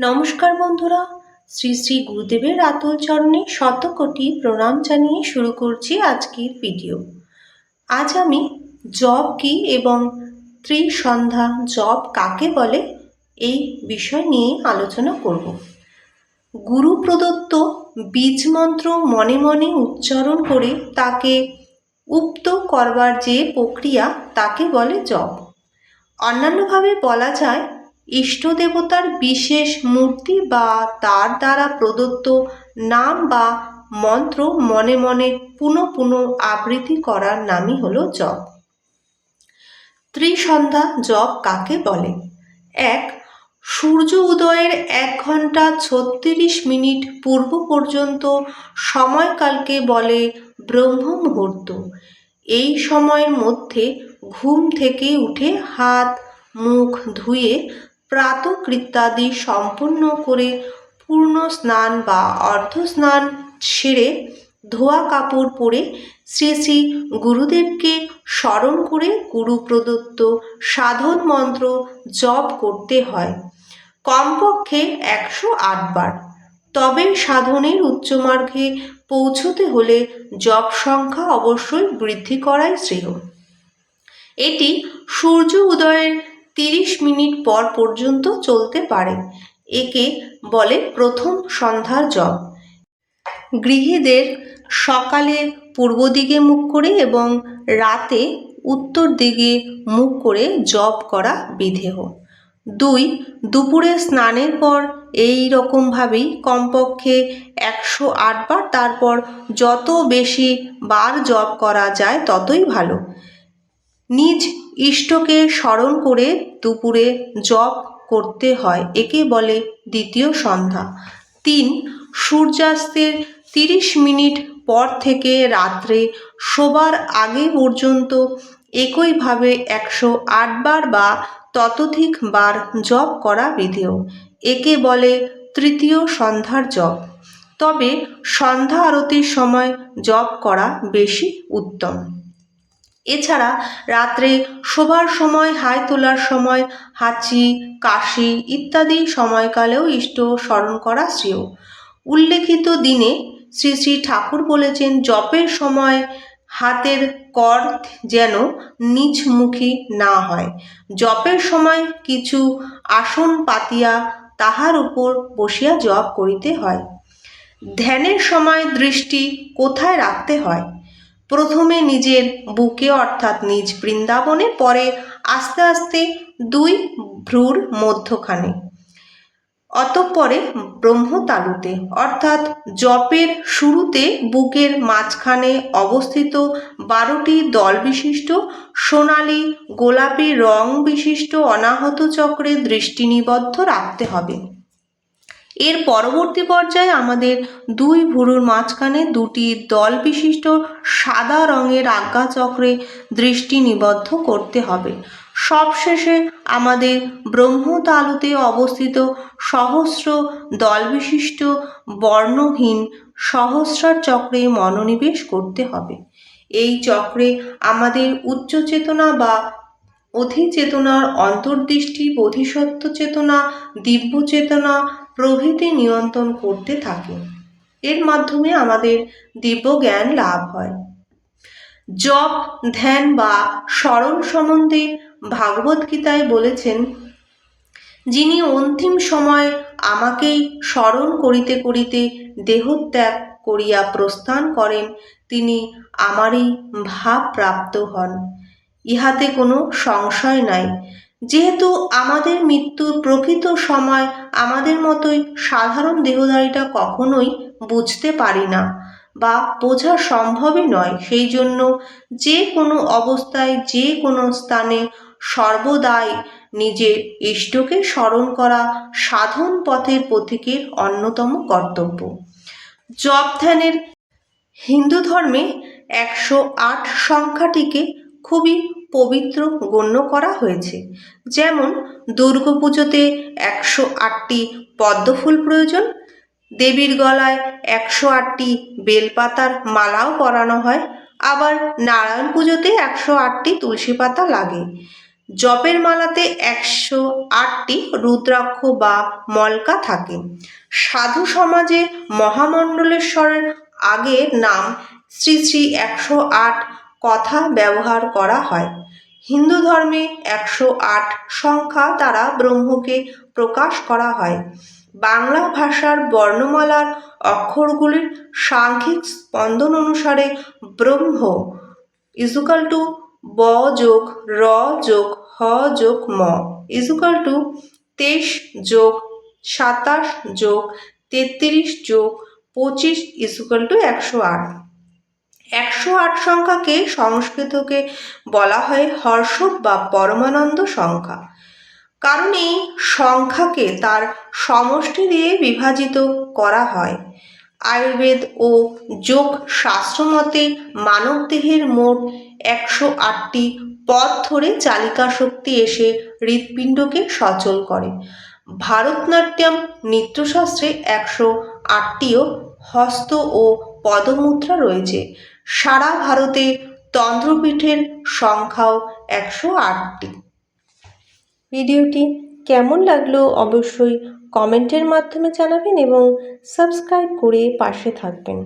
নমস্কার বন্ধুরা, শ্রী শ্রী গুরুদেবের আতুল চরণে শত কোটি প্রণাম জানিয়ে শুরু করছি আজকের ভিডিও আজ আমি জব কি এবং ত্রিসন্ধ্যা জব কাকে বলে এই বিষয় নিয়ে আলোচনা করব। গুরু প্রদত্ত বীজ মন্ত্র মনে মনে উচ্চারণ করে তাকে উক্ত করবার যে প্রক্রিয়া তাকে বলে জপ অন্যান্যভাবে বলা যায় ইষ্ট দেবতার বিশেষ মূর্তি বা তার দ্বারা প্রদত্ত নাম বা মন্ত্র মনে মনে পুনঃ পুনঃ আবৃত্তি করার নামই হলো জপ। ত্রিসন্ধ্যা জপ কাকে বলে? এক, সূর্য উদয়ের এক ঘণ্টা ছত্রিশ মিনিট পূর্ব পর্যন্ত সময়কালকে বলে ব্রহ্ম মুহূর্ত। এই সময়ের মধ্যে ঘুম থেকে উঠে হাত, মুখ ধুয়ে প্রাতকৃত্যাদি সম্পূর্ণ করে পূর্ণ স্নান বা অর্ধ স্নান সেরে ধোয়া কাপড় পরে শ্রী শ্রী গুরুদেবকে স্মরণ করে গুরু প্রদত্ত সাধন মন্ত্র জপ করতে হয়। কমপক্ষে একশো আটবার তবে সাধনের উচ্চমার্গে পৌঁছতে হলে জপ সংখ্যা অবশ্যই বৃদ্ধি করাই শ্রেয়। এটি সূর্য উদয়ের তিরিশ মিনিট পর পর্যন্ত চলতে পারে। একে বলে প্রথম সন্ধ্যার জপ গৃহীদের সকালে পূর্ব দিকে মুখ করে এবং রাতে উত্তর দিকে মুখ করে জপ করা বিধেয়। দুই, দুপুরে স্নানের পর এই রকমভাবেই কমপক্ষে একশো আটবার তারপর যত বেশি বার জপ করা যায় ততই ভালো। নিজ ইষ্টকে স্মরণ করে দুপুরে জপ করতে হয়। একে বলে দ্বিতীয় সন্ধ্যা। তিন, সূর্যাস্তের তিরিশ মিনিট পর থেকে রাত্রে শোবার আগে পর্যন্ত একইভাবে একশো আটবার বা ততোধিক বার জপ করা বিধেয়। একে বলে তৃতীয় সন্ধ্যার জপ। তবে সন্ধ্যা আরতির সময় জপ করা বেশি উত্তম। এছাড়া রাত্রে শোবার সময়, হাই তোলার সময়, হাঁচি, কাশি ইত্যাদি সময়কালেও ইষ্ট স্মরণ করা শ্রেয়। উল্লেখিত দিনে শ্রী শ্রী ঠাকুর বলেছেন, জপের সময় হাতের কর যেন নিচমুখী না হয়। জপের সময় কিছু আসন পাতিয়া তাহার উপর বসিয়া জপ করিতে হয়। ধ্যানের সময় দৃষ্টি কোথায় রাখতে হয়? প্রথমে নিজের বুকে অর্থাৎ নিজ বৃন্দাবনে, পরে আস্তে আস্তে দুই ভ্রুর মধ্যখানে, অতঃপরে ব্রহ্মতালুতে, অর্থাৎ জপের শুরুতে বুকের মাঝখানে অবস্থিত বারোটি দল বিশিষ্ট, সোনালি, গোলাপি রং বিশিষ্ট অনাহত চক্রে দৃষ্টি নিবদ্ধ রাখতে হবে। এর পরবর্তী পর্যায়ে আমাদের দুই ভুরুর মাঝখানে দুটি দল বিশিষ্ট সাদা রঙের আজ্ঞাচক্রে দৃষ্টি নিবদ্ধ করতে হবে। সবশেষে আমাদের ব্রহ্মতালুতে অবস্থিত সহস্র দলবিশিষ্ট বর্ণহীন সহস্রার চক্রে মনোনিবেশ করতে হবে। এই চক্রে আমাদের উচ্চ চেতনা বা অধিচেতনার অন্তর্দৃষ্টি বোধিসত্ত্ব চেতনা দিব্য চেতনা প্রভৃতি নিয়ন্ত্রণ করতে থাকে। এর মাধ্যমে আমাদের দিব্য জ্ঞান লাভ হয়। জপ, ধ্যান বা স্মরণ সম্বন্ধে ভাগবত গীতায় বলেছেন, যিনি অন্তিম সময় আমাকেই স্মরণ করিতে করিতে দেহত্যাগ করিয়া প্রস্থান করেন, তিনি আমারই ভাব প্রাপ্ত হন। ইহাতে কোনো সংশয় নাই। যেহেতু আমাদের মৃত্যুর প্রকৃত সময় আমাদের মতোই সাধারণ দেহধারীটা কখনোই বুঝতে পারি না বা বোঝা সম্ভবই নয়। সেই জন্য যে কোনো অবস্থায়, যে কোনো স্থানে সর্বদাই নিজের ইষ্টকে স্মরণ করা সাধন পথের পথিকের অন্যতম কর্তব্য। জপ ধ্যানের হিন্দু ধর্মে একশো আট সংখ্যাটিকে খুবই পবিত্র গণ্য করা হয়েছে। যেমন, দুর্গাপুজোতে একশো আটটি পদ্মফুল প্রয়োজন, দেবীর গলায় একশো আটটি বেলপাতার মালাও পরানো হয়, আবার নারায়ণ পুজোতে একশো আটটি তুলসী পাতা লাগে। জপের মালাতে একশো আটটি রুদ্রাক্ষ বা মলকা থাকে। সাধু সমাজে মহামণ্ডলেশ্বরের আগের নাম শ্রী শ্রী একশো আট কথা ব্যবহার করা হয়। হিন্দু ধর্মে একশো আট সংখ্যা দ্বারা ব্রহ্মকে প্রকাশ করা হয়। বাংলা ভাষার বর্ণমালার অক্ষরগুলির সাংখ্যিক স্পন্দন অনুসারে ব্রহ্ম ইজুকাল টু ব যোগ র যোগ হ যোগ ম ইজুকাল টু তেইশ যোগ সাতাশ যোগ তেত্রিশ যোগ পঁচিশ ইজুকাল টু একশো আট। একশো আট সংখ্যাকে সংস্কৃতকে বলা হয় হর্ষ বা পরমানন্দ সংখ্যা। কারণ এই সংখ্যাকে তার সমষ্টি দিয়ে বিভাজিত করা হয়। আয়ুর্বেদ ও যোগ শাস্ত্রমতে মানবদেহের মোট একশো আটটি পথ ধরে চালিকা শক্তি এসে হৃৎপিণ্ডকে সচল করে। ভারতনাট্যম নৃত্যশাস্ত্রে একশো আটটিও হস্ত ও পদমুদ্রা রয়েছে। সারা ভারতে তন্ত্রপীঠের সংখ্যাও একশো আটটি। ভিডিওটি কেমন লাগল অবশ্যই কমেন্টের মাধ্যমে জানাবেন এবং সাবস্ক্রাইব করে পাশে থাকবেন।